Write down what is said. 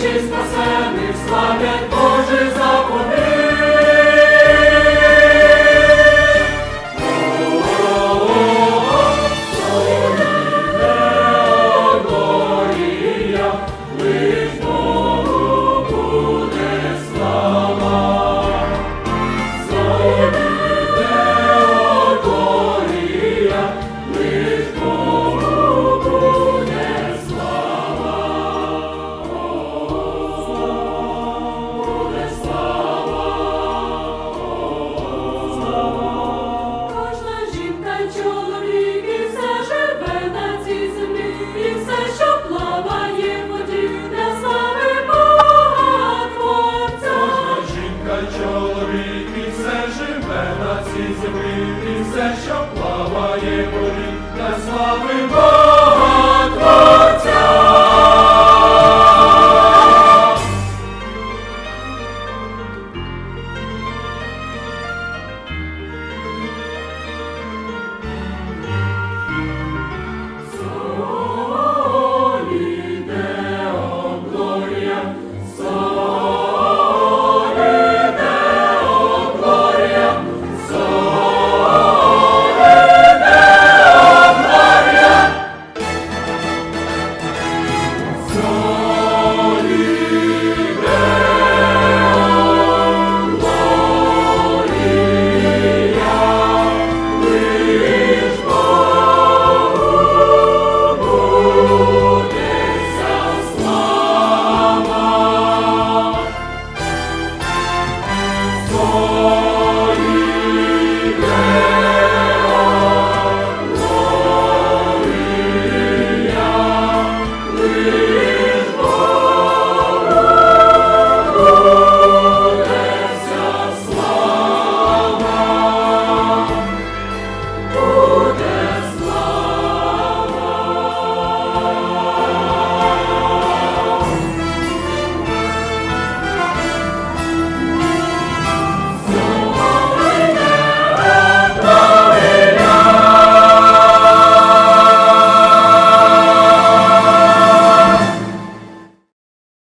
Чисто спасених славлять Божий заповідь. воді, для слави Бога. Spirit.